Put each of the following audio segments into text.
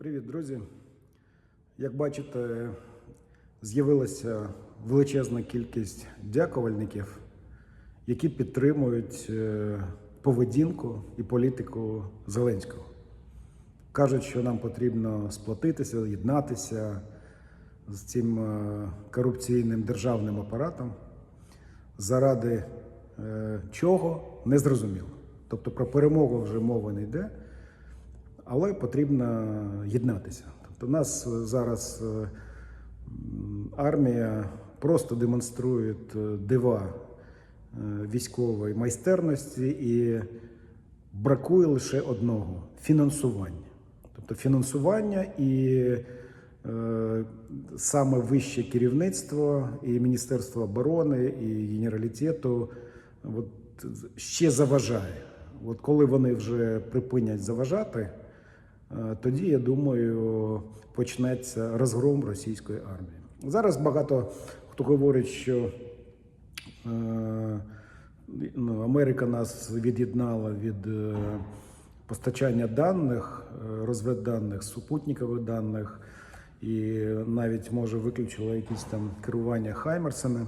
Привіт, друзі! Як бачите, з'явилася величезна кількість дякувальників, які підтримують е, поведінку і політику Зеленського. Кажуть, що нам потрібно сплотитися, єднатися з цим е, корупційним державним апаратом. Заради е, чого не зрозуміло. Тобто про перемогу вже мова не йде, але потрібно єднатися. Тобто, у нас е, зараз е, армія просто демонструє е, дива військової майстерності і бракує лише одного фінансування. Тобто фінансування і е, саме вище керівництво і Міністерство оборони, і генералітету от, ще заважає. От коли вони вже припинять заважати, тоді я думаю, почнеться розгром російської армії. Зараз багато хто говорить, що е, ну, Америка нас від'єднала від е, постачання даних, е, розвідданих, супутникових даних, і навіть може виключила якісь там керування Хаймерсами.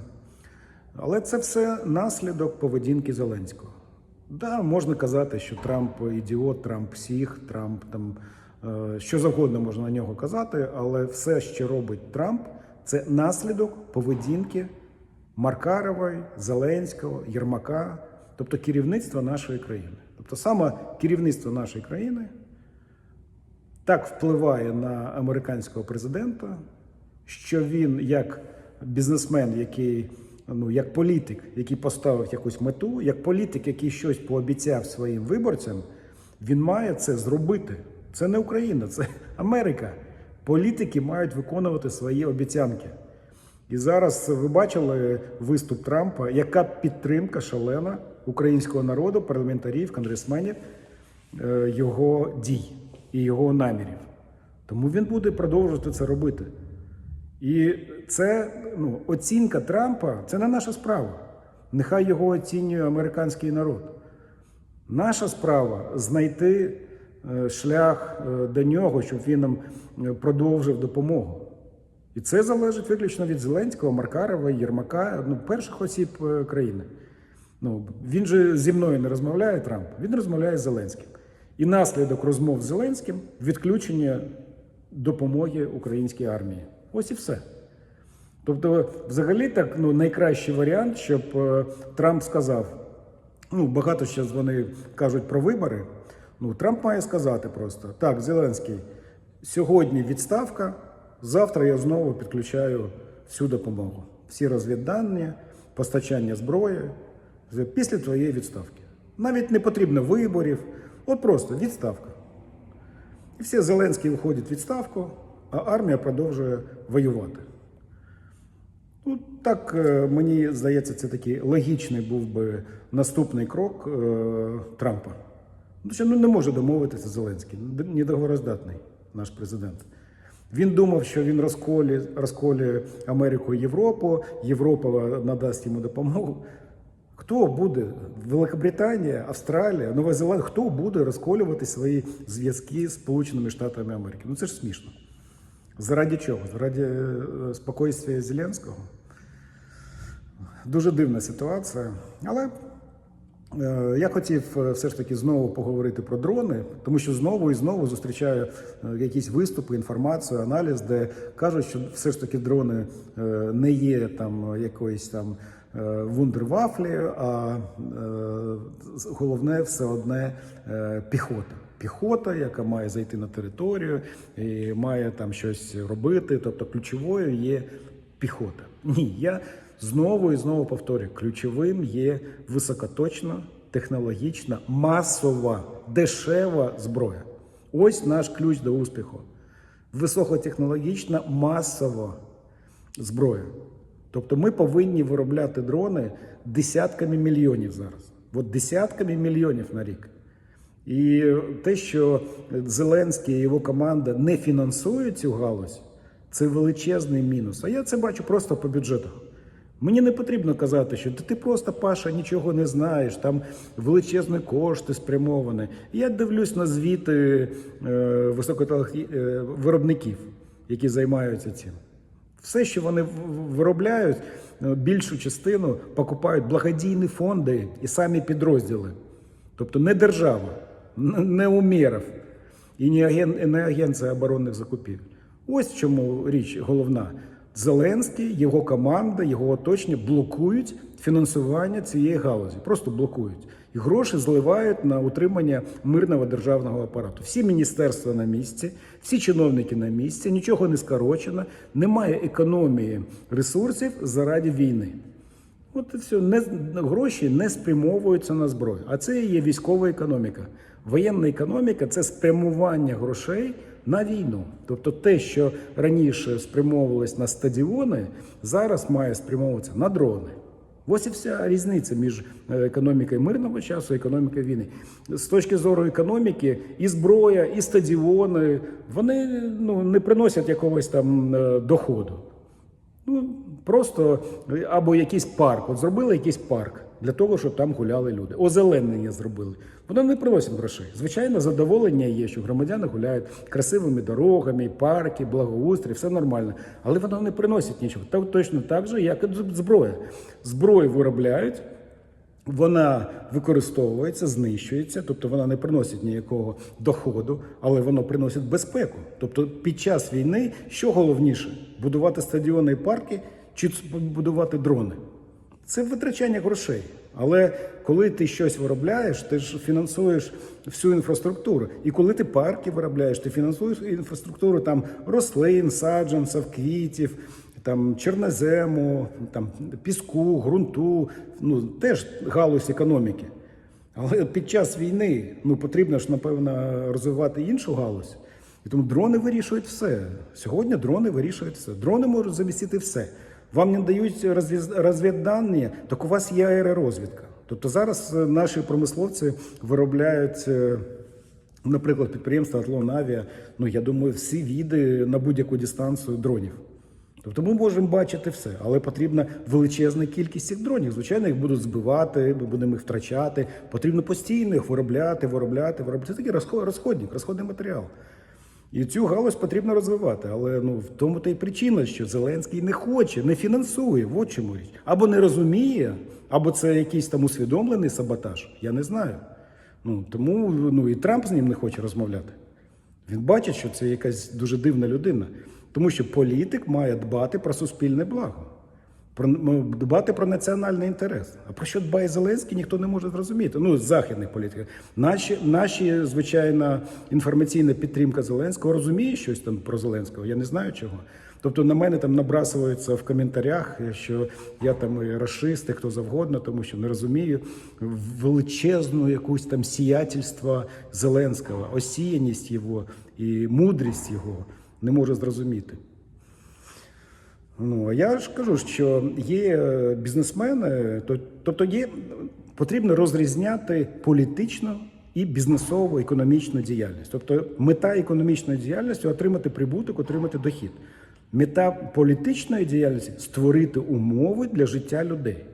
Але це все наслідок поведінки Зеленського. Да, можна казати, що Трамп ідіот, Трамп псих, Трамп там е, що завгодно можна на нього казати, але все, що робить Трамп, це наслідок поведінки Маркарової, Зеленського, Єрмака, тобто керівництва нашої країни. Тобто саме керівництво нашої країни так впливає на американського президента, що він, як бізнесмен, який ну як політик, який поставив якусь мету, як політик, який щось пообіцяв своїм виборцям, він має це зробити. Це не Україна, це Америка. Політики мають виконувати свої обіцянки. І зараз ви бачили виступ Трампа, яка підтримка шалена українського народу, парламентарів, конгресменів е, його дій і його намірів. Тому він буде продовжувати це робити. І це ну, оцінка Трампа це не наша справа. Нехай його оцінює американський народ. Наша справа знайти е, шлях е, до нього, щоб він нам е, продовжив допомогу. І це залежить виключно від Зеленського, Маркарова, Єрмака, ну, перших осіб країни. Ну, він же зі мною не розмовляє Трамп, він розмовляє з Зеленським. І наслідок розмов з Зеленським відключення допомоги українській армії. Ось і все. Тобто, взагалі, так ну, найкращий варіант, щоб е, Трамп сказав: ну, багато ще вони кажуть про вибори. Ну, Трамп має сказати просто: так, Зеленський, сьогодні відставка, завтра я знову підключаю всю допомогу. Всі розвіддані, постачання зброї після твоєї відставки. Навіть не потрібно виборів, от просто відставка. І всі Зеленський виходить в відставку, а армія продовжує воювати. Ну, так е, мені здається, це такий логічний був би наступний крок е, Трампа. Ну, що ну, не може домовитися Зеленський, недоговороздатний наш президент. Він думав, що він розколі, розколює Америку і Європу, Європа надасть йому допомогу. Хто буде? Великобританія, Австралія, Нова Зеландія, хто буде розколювати свої зв'язки з Сполученими Штатами Америки? Ну це ж смішно. Заради чого? Заради е, спокійствия Зеленського. Дуже дивна ситуація. Але е, я хотів е, все ж таки знову поговорити про дрони, тому що знову і знову зустрічаю якісь виступи, інформацію, аналіз, де кажуть, що все ж таки дрони не є там якоюсь там вундервафлі, а головне все одне піхота. Піхота, яка має зайти на територію і має там щось робити. Тобто ключовою є піхота. Ні, я знову і знову повторюю: ключовим є високоточна, технологічна, масова, дешева зброя. Ось наш ключ до успіху. Високотехнологічна, масова зброя. Тобто ми повинні виробляти дрони десятками мільйонів зараз. От десятками мільйонів на рік. І те, що Зеленський і його команда не фінансують цю галузь, це величезний мінус. А я це бачу просто по бюджетах. Мені не потрібно казати, що ти просто Паша нічого не знаєш, там величезні кошти спрямовані. Я дивлюсь на звіти е, високотехнологічних які займаються цим. Все, що вони виробляють, е, більшу частину покупають благодійні фонди і самі підрозділи. Тобто не держава, н- не Умєров і не, Агенція оборонних закупівель. Ось чому річ головна. Зеленський, його команда, його оточення блокують фінансування цієї галузі. Просто блокують. І гроші зливають на утримання мирного державного апарату. Всі міністерства на місці, всі чиновники на місці, нічого не скорочено, немає економії ресурсів заради війни. От і все. Не, гроші не спрямовуються на зброю. А це є військова економіка. Воєнна економіка це спрямування грошей на війну. Тобто те, що раніше спрямовувалось на стадіони, зараз має спрямовуватися на дрони. Ось і вся різниця між е, економікою мирного часу і економікою війни. З точки зору економіки, і зброя, і стадіони вони ну, не приносять якогось там е, доходу. Ну, просто або якийсь парк. От зробили якийсь парк для того, щоб там гуляли люди. Озеленення зробили. Воно не приносить грошей. Звичайно, задоволення є, що громадяни гуляють красивими дорогами, парки, благоустрій, все нормально. Але воно не приносить нічого. Так точно так же, як і зброя. Зброю виробляють. Вона використовується, знищується, тобто вона не приносить ніякого доходу, але воно приносить безпеку. Тобто під час війни що головніше будувати стадіони і парки чи будувати дрони? Це витрачання грошей. Але коли ти щось виробляєш, ти ж фінансуєш всю інфраструктуру. І коли ти парки виробляєш, ти фінансуєш інфраструктуру там рослин, саджанців, квітів, там чорнозему, там піску, ґрунту, ну теж галузь економіки. Але під час війни ну потрібно ж напевно розвивати іншу галузь. І тому дрони вирішують все. Сьогодні дрони вирішують все. Дрони можуть замістити все. Вам не дають розвіддані, так у вас є аеророзвідка. Тобто зараз е, наші промисловці виробляють. е, Наприклад, підприємство Атлон Авіа, ну я думаю, всі віди на будь-яку дистанцію дронів. Тобто ми можемо бачити все, але потрібна величезна кількість цих дронів. Звичайно, їх будуть збивати, ми будемо їх втрачати. Потрібно постійно їх виробляти, виробляти, виробляти. Це такий розход- розходник, розходний матеріал. І цю галузь потрібно розвивати. Але ну в тому та й причина, що Зеленський не хоче, не фінансує. В чому річ. Або не розуміє, або це якийсь там усвідомлений саботаж. Я не знаю. Ну тому ну і Трамп з ним не хоче розмовляти. Він бачить, що це якась дуже дивна людина, тому що політик має дбати про суспільне благо, дбати про національний інтерес. А про що дбає Зеленський, ніхто не може зрозуміти. Ну, з західних політиків. Наші, наші, звичайно, інформаційна підтримка Зеленського розуміє щось там про Зеленського. Я не знаю чого. Тобто на мене там набрасуються в коментарях, що я там расист, і хто завгодно, тому що не розумію величезну якусь там сіятельство Зеленського, осіяність його і мудрість його не можу зрозуміти. Ну, я ж кажу, що є е, бізнесмени, тобто є, потрібно розрізняти політичну і бізнесову економічну діяльність. Тобто мета економічної діяльності отримати прибуток, отримати дохід. Мета політичної діяльності створити умови для життя людей.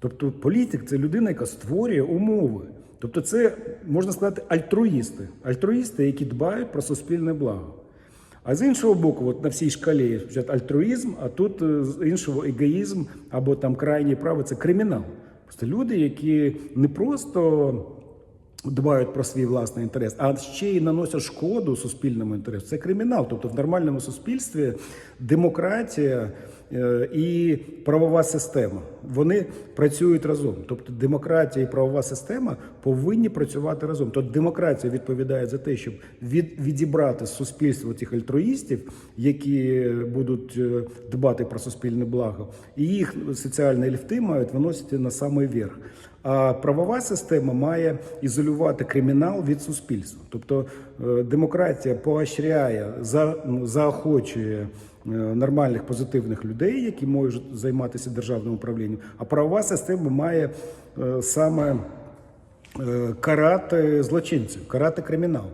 Тобто політик це людина, яка створює умови. Тобто, це можна сказати альтруїсти, альтруїсти, які дбають про суспільне благо. А з іншого боку, от на всій шкалі спочатку альтруїзм, а тут е, з іншого егоїзм або там крайнє право це кримінал. Просто люди, які не просто дбають про свій власний інтерес, а ще й наносять шкоду суспільному інтересу. Це кримінал. Тобто в нормальному суспільстві демократія е, і правова система вони працюють разом. Тобто демократія і правова система повинні працювати разом. Тобто демократія відповідає за те, щоб від, відібрати з суспільства тих альтруїстів, які будуть е, дбати про суспільне благо, і їх соціальні ліфти мають виносити на самий верх. А правова система має ізолювати кримінал від суспільства. Тобто е, демократія поощряє, заохочує е, нормальних позитивних людей, які можуть займатися державним управлінням. А правова система має е, саме карати злочинців, карати кримінал.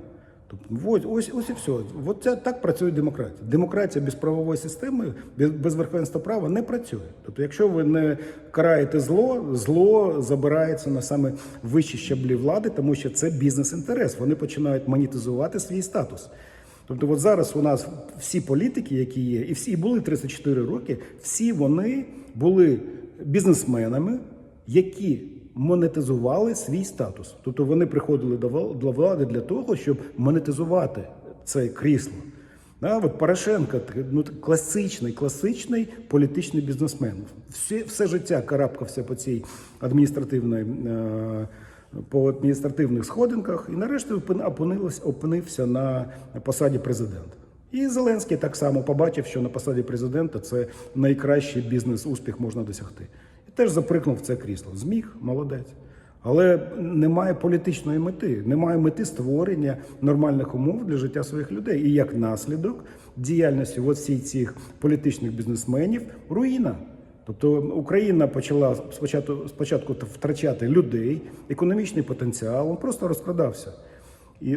Тобто, ось, ось, ось і все. От це так працює демократія. Демократія без правової системи, без, без верховенства права не працює. Тобто, якщо ви не караєте зло, зло забирається на саме вищі щаблі влади, тому що це бізнес-інтерес. Вони починають монетизувати свій статус. Тобто, от зараз у нас всі політики, які є, і всі і були 34 роки, всі вони були бізнесменами, які монетизували свій статус. Тобто вони приходили до вла- влади для того, щоб монетизувати це крісло. Да, от Порошенко ну, класичний, класичний політичний бізнесмен. Все, все життя карабкався по цій адміністративній, е, по адміністративних сходинках і нарешті опин- опинився, опинився на посаді президента. І Зеленський так само побачив, що на посаді президента це найкращий бізнес-успіх можна досягти. Теж заприкнув це крісло. Зміг, молодець. Але немає політичної мети, немає мети створення нормальних умов для життя своїх людей. І як наслідок діяльності всіх цих політичних бізнесменів руїна. Тобто Україна почала спочатку, спочатку втрачати людей, економічний потенціал, він просто розкрадався. І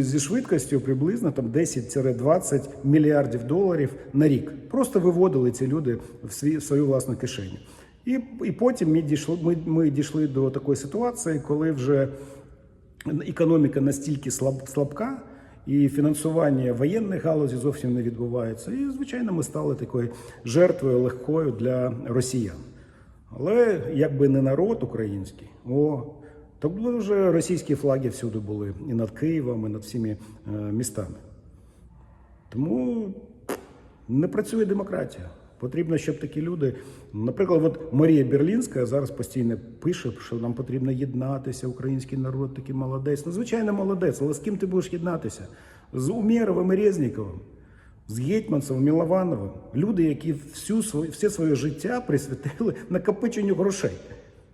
зі швидкістю приблизно там 10-20 мільярдів доларів на рік. Просто виводили ці люди в свою власну кишеню. І, і потім ми дійшли, ми, ми дійшли до такої ситуації, коли вже економіка настільки слаб, слабка, і фінансування воєнних галузі зовсім не відбувається. І, звичайно, ми стали такою жертвою легкою для росіян. Але якби не народ український, о, б вже російські флаги всюди були і над Києвом, і над всіми е, містами. Тому не працює демократія. Потрібно, щоб такі люди, наприклад, от Марія Берлінська зараз постійно пише, що нам потрібно єднатися, український народ такий молодець. Ну, звичайно, молодець, але з ким ти будеш єднатися? З Умєровим Резніковим, з Гетьманцем, Міловановим. Люди, які всю все своє життя присвятили накопиченню грошей.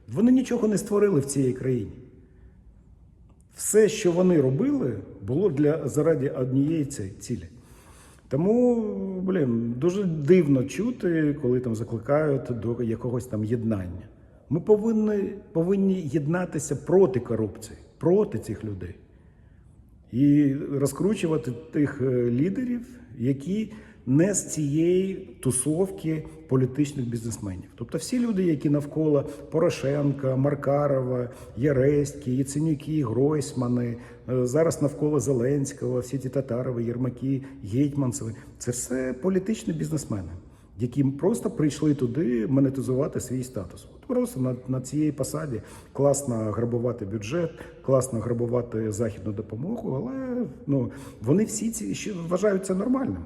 Вони нічого не створили в цій країні. Все, що вони робили, було для заради однієї цілі. Тому, блін, дуже дивно чути, коли там закликають до якогось там єднання. Ми повинні, повинні єднатися проти корупції, проти цих людей. І розкручувати тих е, лідерів, які не з цієї тусовки політичних бізнесменів. Тобто всі люди, які навколо Порошенка, Маркарова, Яреськи, Яценюки, Гройсмани, е, зараз навколо Зеленського, всі ті татарови, Єрмаки, Гетьманцеви, це все політичні бізнесмени, які просто прийшли туди монетизувати свій статус. Просто на, на цій посаді класно грабувати бюджет, класно грабувати західну допомогу, але ну, вони всі ці ще вважають це нормальним.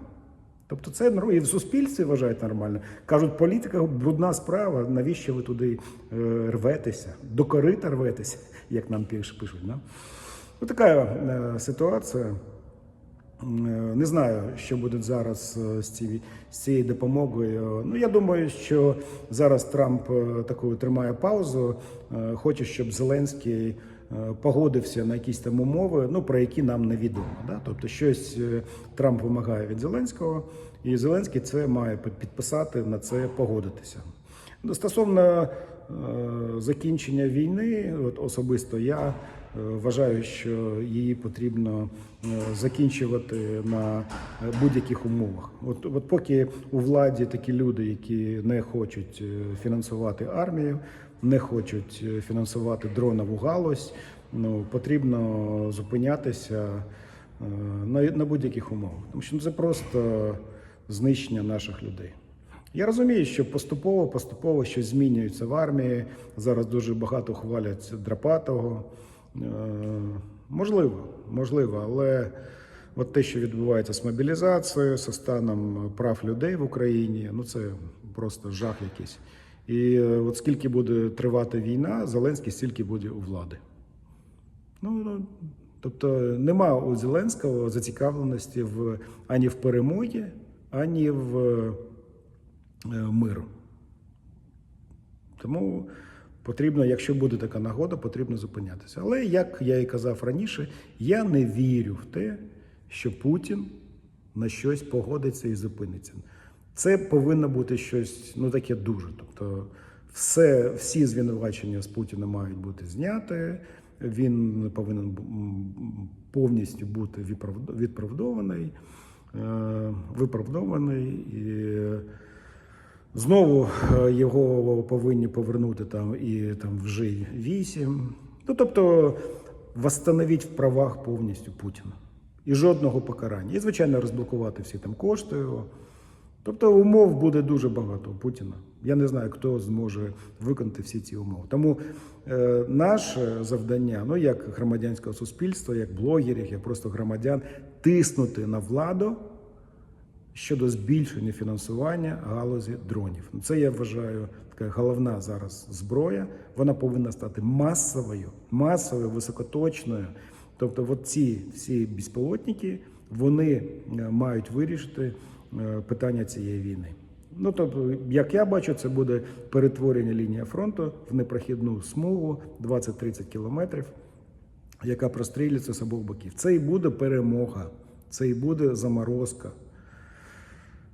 Тобто це і в суспільстві вважають нормально. Кажуть, політика брудна справа, навіщо ви туди е, рветеся, до корита рветеся, як нам пишуть. Да? Ну, така е, ситуація. Е, Не знаю, що буде зараз е, з, ці, з цією допомогою. Ну, я думаю, що зараз Трамп е, таку тримає паузу, е, хоче, щоб Зеленський погодився на якісь там умови, ну про які нам невідомо. Да? Тобто, щось е, Трамп вимагає від Зеленського, і Зеленський це має підписати на це погодитися. Ну, Стосовно е, закінчення війни, от особисто я е, вважаю, що її потрібно е, закінчувати на е, будь-яких умовах. От, от поки у владі такі люди, які не хочуть е, фінансувати армію, не хочуть е, фінансувати дронову галузь, ну потрібно зупинятися е, на, на будь-яких умовах, тому що ну, це просто знищення наших людей. Я розумію, що поступово, поступово щось змінюється в армії. Зараз дуже багато хвалять Драпатого. Е, можливо, можливо, але от те, що відбувається з мобілізацією, з станом прав людей в Україні, ну це просто жах якийсь. І е, от скільки буде тривати війна, Зеленський стільки буде у влади. Ну, ну, тобто нема у Зеленського зацікавленості в ані в перемогі, ані в е, миру. Тому потрібно, якщо буде така нагода, потрібно зупинятися. Але як я і казав раніше, я не вірю в те, що Путін на щось погодиться і зупиниться. Це повинно бути щось ну таке дуже. Тобто, все, всі звинувачення з Путіна мають бути зняті. Він повинен повністю бути відправдований, е, виправдований і знову е, його повинні повернути там і там вже вісім. Ну тобто восстановити в правах повністю Путіна. І жодного покарання. І, звичайно, розблокувати всі там кошти. Тобто умов буде дуже багато у Путіна. Я не знаю, хто зможе виконати всі ці умови. Тому е, наше завдання, ну як громадянського суспільства, як блогерів, як просто громадян, тиснути на владу щодо збільшення фінансування галузі дронів. Це я вважаю така головна зараз зброя. Вона повинна стати масовою, масовою, високоточною. Тобто, от ці всі безпілотники вони е, мають вирішити питання цієї війни. Ну тобто, як я бачу, це буде перетворення лінії фронту в непрохідну смугу 20-30 кілометрів яка прострілюється з обох боків. Це і буде перемога, це і буде заморозка.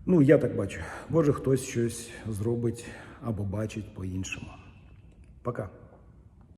Ну, я так бачу. Може, хтось щось зробить або бачить по-іншому. Пока.